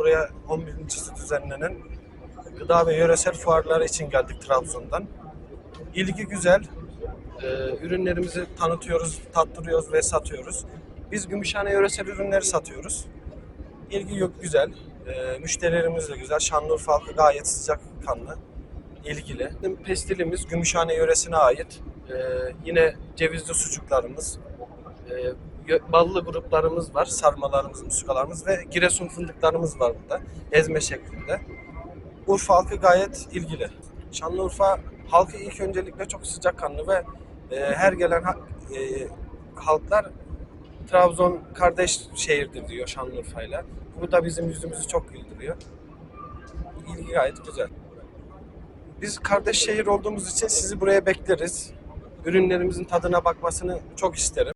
buraya 11.si düzenlenen gıda ve yöresel fuarlar için geldik Trabzon'dan. İlgi güzel. Ee, ürünlerimizi tanıtıyoruz, tattırıyoruz ve satıyoruz. Biz Gümüşhane yöresel ürünleri satıyoruz. İlgi yok güzel. Ee, müşterilerimiz de güzel. Şanlıurfa halkı gayet sıcak kanlı, ilgili. Pestilimiz Gümüşhane yöresine ait. Ee, yine cevizli sucuklarımız, e, ballı gruplarımız var. Sarmalarımız, muskalarımız ve Giresun fındıklarımız var burada. Ezme şeklinde. Urfa halkı gayet ilgili. Şanlıurfa halkı ilk öncelikle çok sıcakkanlı ve e, her gelen ha- e, halklar Trabzon kardeş şehirdir diyor Şanlıurfa'yla. Bu da bizim yüzümüzü çok güldürüyor. İlgi gayet güzel. Biz kardeş şehir olduğumuz için sizi buraya bekleriz. Ürünlerimizin tadına bakmasını çok isterim.